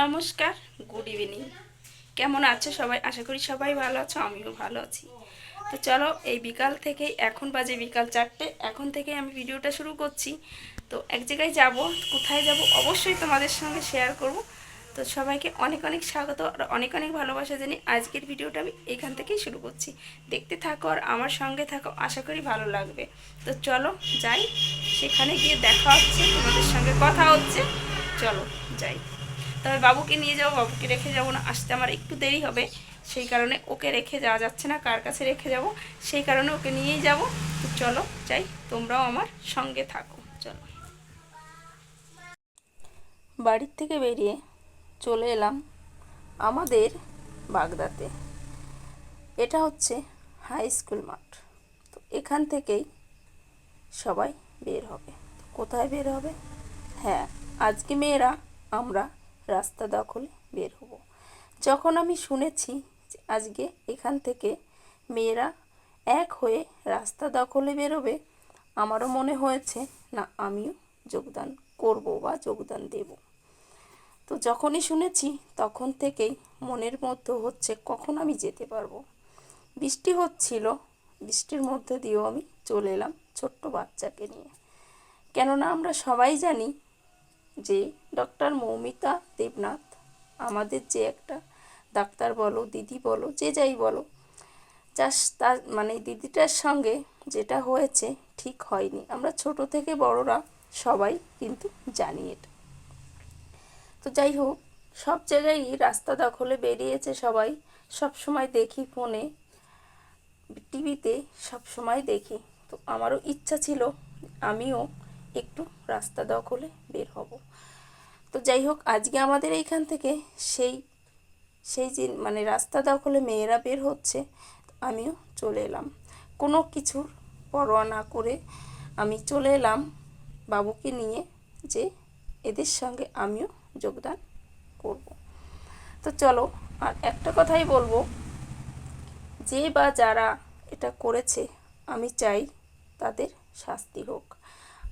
নমস্কার good evening কেমন আছো সবাই? আশা করি সবাই ভালো আছো, আমিও ভালো আছি। তো চলো, এই বিকাল থেকে এখন বাজে বিকাল চারটে, এখন থেকে আমি ভিডিওটা শুরু করছি। তো এক জায়গায় যাব, কোথায় যাব অবশ্যই তোমাদের সঙ্গে শেয়ার করব। তো সবাইকে অনেক অনেক স্বাগত, আর অনেক অনেক ভালোবাসা জানি আজকের ভিডিওটা আমি এখান থেকেই শুরু করছি। দেখতে থাকো আর আমার সঙ্গে থাকো, আশা করি ভালো লাগবে। তো চলো, যাই। সেখানে গিয়ে দেখা হচ্ছে, তোমাদের সঙ্গে কথা হচ্ছে। চলো, যাই। তবে বাবুকে নিয়ে যাব, বাবুকে রেখে যাব না, আসতে আমার একটু দেরি হবে। সেই কারণে ওকে রেখে যাওয়া যাচ্ছে না, কার কাছে রেখে যাব, সেই কারণে ওকে নিয়েই যাব। তো চলো, যাই, তোমরাও আমার সঙ্গে থাকো, চলো। বাড়ির থেকে বেরিয়ে চলে এলাম আমাদের বাগদাতে। এটা হচ্ছে হাই স্কুল মাঠ। তো এখান থেকেই সবাই বের হবে। কোথায় বের হবে? হ্যাঁ আজকে মেয়েরা, আমরা রাস্তা দখলে বের হব। যখন আমি শুনেছি আজকে এখান থেকে মেয়েরা এক হয়ে রাস্তা দখলে বেরোবে, আমারও মনে হয়েছে, না, আমিও যোগদান করব বা যোগদান দেব। তো যখনই শুনেছি, তখন থেকেই মনের মধ্যে হচ্ছে, কখন আমি যেতে পারব? বৃষ্টি হচ্ছিল, বৃষ্টির মধ্যে দিয়েও আমি চলে এলাম ছোট্ট বাচ্চাকে নিয়ে। কেননা আমরা সবাই জানি যে ডক্টর মৌমিতা দেবনাথ। আমাদের যে একটা ডাক্তার বলো, দিদি বলো, যে যাই বলো চাষ তার মানে দিদিটার সঙ্গে যেটা হয়েছে ঠিক হয়নি। আমরা ছোট থেকে বড়রা সবাই কিন্তু জানি এটা। তো যাই হোক, সব জায়গায় রাস্তা দখলে বেরিয়েছে সবাই। সব সময় দেখি ফোনে, টিভিতে সব সময় দেখি। তো আমারও ইচ্ছা ছিল আমিও একটু রাস্তা দখলে বের হব। তো যাই হোক, আজকে আমাদের এইখান থেকে সেই সেই যে মানে রাস্তা দখলে মেয়েরা বের হচ্ছে, আমিও চলে এলাম। কোনো কিছুর পরোয়া না করে আমি চলে এলাম বাবুকে নিয়ে যে এদের সঙ্গে আমিও যোগদান করব। তো চলো, আর একটা কথাই বলব, যে বা যারা এটা করেছে, আমি চাই তাদের শাস্তি হোক।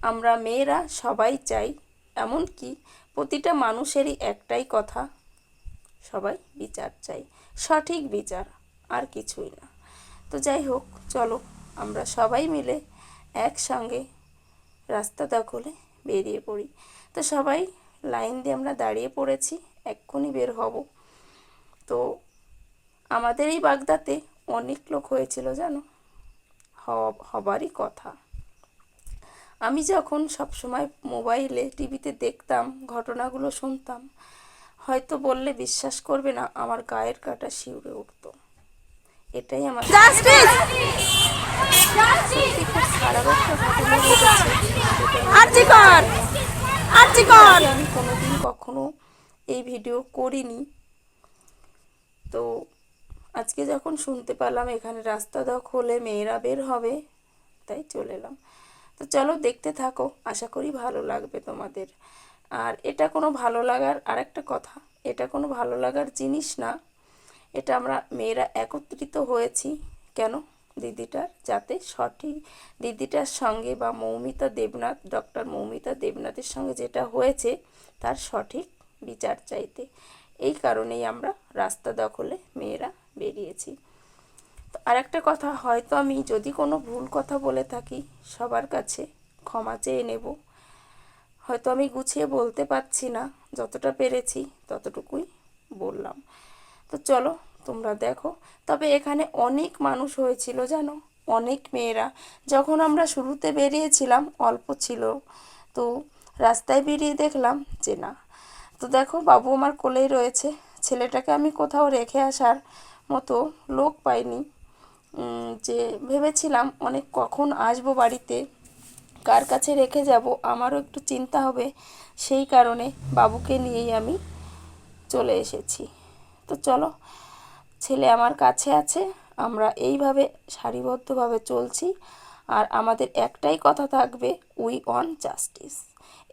আমরা মেয়েরা সবাই চাই এমনকি প্রতিটা মানুষেরই একটাই কথা, সবাই বিচার চাই। সঠিক বিচার আর কিছুই না। তো যাই হোক, চলো আমরা সবাই মিলে একসঙ্গে রাস্তা দখলে বেরিয়ে পড়ি। তো সবাই লাইন দিয়ে আমরা দাঁড়িয়ে পড়েছি, এক্ষুনি বের হব। তো আমাদের এই বাগদাতে অনেক লোক হয়েছিল জানো? হব- হবারই কথা। আমি যখন সবসময় মোবাইলে টিভিতে দেখতাম ঘটনাগুলো শুনতাম হয়তো বললে বিশ্বাস করবে না আমার গায়ের কাটা শিউরে উঠতো। এটাই আমার আমি কোনোদিন কখনো এই ভিডিও করিনি। তো আজকে যখন শুনতে পেলাম এখানে রাস্তা দখলে মেয়েরা বের হবে তাই চলে এলাম। তো চলো দেখতে থাকো। আশা করি ভালো লাগবে তোমাদের। আর এটা কোনো ভালো লাগার আরেকটা কথা, এটা কোনো ভালো লাগার জিনিস না। এটা আমরা মেয়েরা একত্রিত হয়েছি। কেন? দিদিটার যাতে সঠিক, দিদিটার সঙ্গে বা মৌমিতা দেবনাথ, ডক্টর মৌমিতা দেবনাথের সঙ্গে যেটা হয়েছে, তার সঠিক বিচার চাইতে। এই কারণেই আমরা রাস্তা দখলে মেয়েরা বেরিয়েছি। তো আরেকটা কথা, হয়তো আমি যদি কোনো ভুল কথা বলে থাকি, সবার কাছে ক্ষমা চেয়ে নেব। হয়তো আমি গুছিয়ে বলতে পারছি না, যতটা পেরেছি ততটুকুই বললাম। তো চলো, তোমরা দেখো। তবে এখানে অনেক মানুষ হয়েছিল, জানো? অনেক মেয়েরা। যখন আমরা শুরুতে বেরিয়েছিলাম, অল্প ছিল। তো রাস্তায় বেরিয়ে দেখলাম যে না। তো দেখো, বাবু আমার কোলেই রয়েছে। ছেলেটাকে আমি কোথাও রেখে আসার মতো লোক পাইনি। যে ভেবেছিলাম অনেক কখন আসব বাড়িতে, কার কাছে রেখে যাব, আমারও একটু চিন্তা হবে। সেই কারণে বাবুকে নিয়েই আমি চলে এসেছি। তো চলো, ছেলে আমার কাছে আছে, আমরা এইভাবে সারিবদ্ধভাবে চলছি। আর আমাদের একটাই কথা থাকবে উই অন জাস্টিস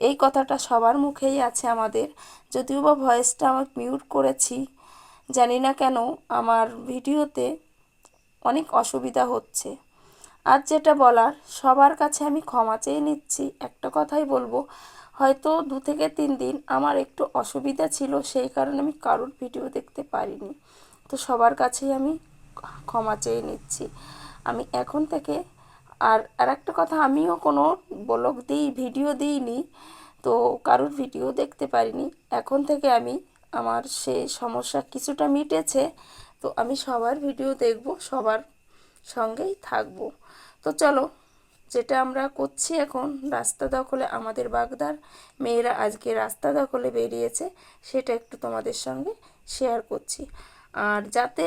এই কথাটা সবার মুখেই আছে আমাদের। যদিও বা ভয়েসটা আমার মিউট করেছি, জানি না কেন, আমার ভিডিওতে অনেক অসুবিধা হচ্ছে। আর যেটা বলার, সবার কাছে আমি ক্ষমা চেয়ে নিচ্ছি। একটা কথাই বলব, হয়তো দু থেকে তিন দিন আমার একটু অসুবিধা ছিল, সেই কারণে আমি কারোর ভিডিও দেখতে পারিনি। তো সবার কাছেই আমি ক্ষমা চেয়ে নিচ্ছি। আমি এখন থেকে, আর আর একটা কথা, আমিও কোনো ব্লগ দিই, ভিডিও দিইনি, তো কারোর ভিডিও দেখতে পারিনি। এখন থেকে আমি, আমার সে সমস্যা কিছুটা মিটেছে তো আমি সবার ভিডিও দেখব, সবার সঙ্গেই থাকব। তো চলো, যেটা আমরা করছি এখন, রাস্তা দখলে আমাদের বাগদার মেয়েরা আজকে রাস্তা দখলে বেরিয়েছে, সেটা একটু তোমাদের সঙ্গে শেয়ার করছি। আর যাতে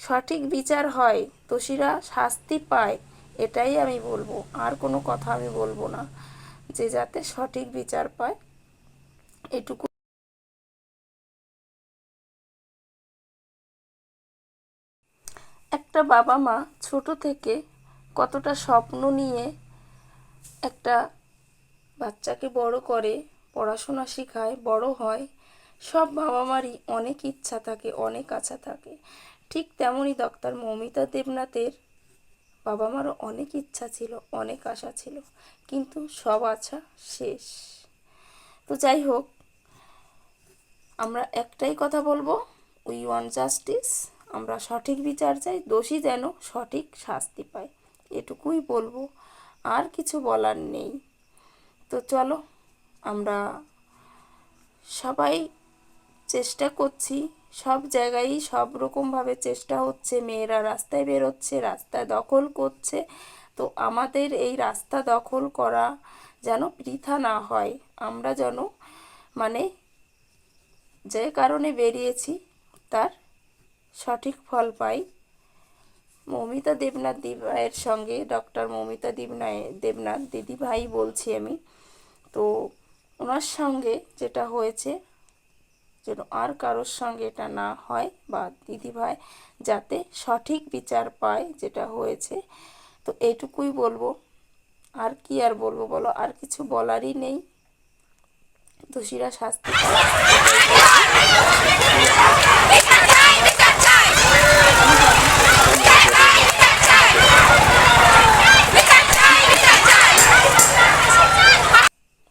সঠিক বিচার হয়, দোষীরা শাস্তি পায়, এটাই আমি বলব। আর কোনো কথা আমি বলব না, যে যাতে সঠিক বিচার পায়, এটুকু একটা বাবা মা ছোট থেকে কতটা স্বপ্ন নিয়ে একটা বাচ্চাকে বড় করে, পড়াশোনা শেখায়, বড় হয়, সব বাবা মারই অনেক ইচ্ছা থাকে, অনেক আশা থাকে। ঠিক তেমনই ডক্টর মৌমিতা দেবনাথের বাবা মারও অনেক ইচ্ছা ছিল, অনেক আশা ছিল, কিন্তু সব আশা শেষ। তো যাই হোক, আমরা একটাই কথা বলব উই ওয়ান জাস্টিস আমরা সঠিক বিচার চাই, দোষী যেন সঠিক শাস্তি পায়। এটুকুই বলব, আর কিছু বলার নেই। তো চলো, আমরা সবাই চেষ্টা করছি, সব জায়গায় সব রকমভাবে চেষ্টা হচ্ছে, মেয়েরা রাস্তায় বেরোচ্ছে রাস্তা দখল করছে। তো আমাদের এই রাস্তা দখল করা যেন বৃথা না হয়, আমরা যেন মানে যে কারণে বেরিয়েছি, তার সঠিক ফল পাই। মৌমিতা দেবনাথ দিভাইয়ের সঙ্গে ডক্টর মৌমিতা দেবনায় দেবনাথ দিদি ভাই বলছি আমি। তো ওনার সঙ্গে যেটা হয়েছে, যেন আর কারোর সঙ্গে এটা না হয় বা দিদিভাই যাতে সঠিক বিচার পায় যেটা হয়েছে, তো এটুকুই বলব। আর কি আর বলব বলো? আর কিছু বলারই নেই। দোষীরা শাস্তি পায়।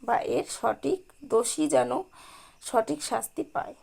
বা এর সঠিক দোষী যেন সঠিক শাস্তি পায়।